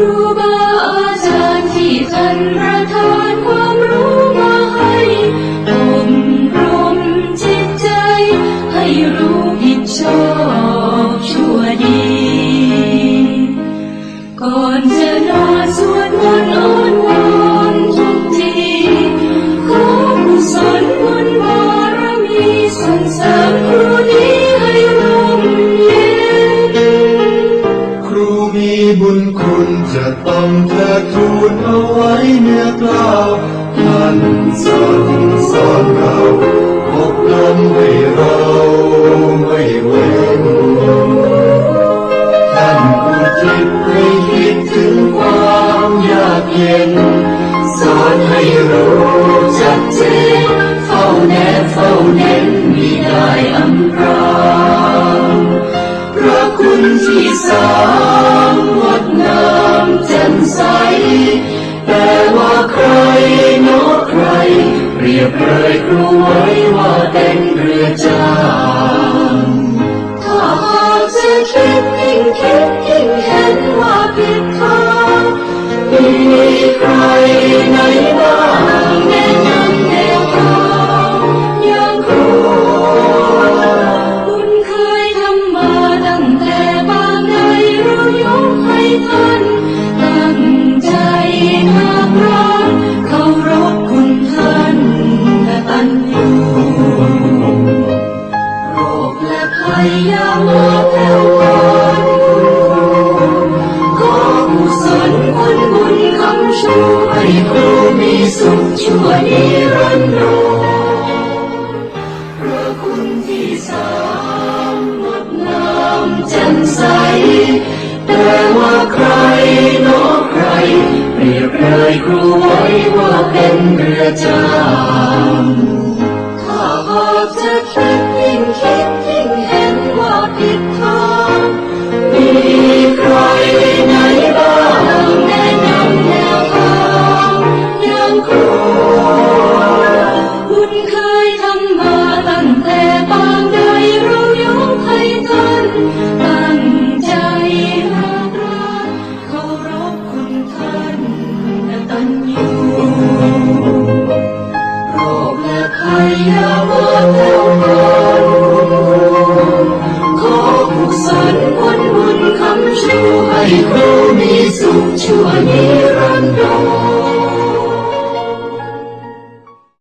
รูบาอาจารย์ที่ท่านประทานความรู้ บุญคุณจะต้องเทิดทูนเอาไว้เนื้อกล้าวท่านสอนสอนเราอบรมให้เราไม่เว้นท่านอุทิศให้คิดถึงความยากเย็น สอนให้รู้ชัดเจนเฝ้าแนบเฝ้าเน้นมิได้อำพรางพระคุณที่สาม รู้ไว้ว่าเป็นเรือจางถ้าหากจะคิดยิ่งคิดยิ่งเห็นว่าผิดทางมี สุขชั่วนิรันดรพระคุณที่สามงดงามแจ่มใส แต่ว่าใครนอะใคร เปรียบเลยครูไว้ว่าเป็นเรือจาง Amen.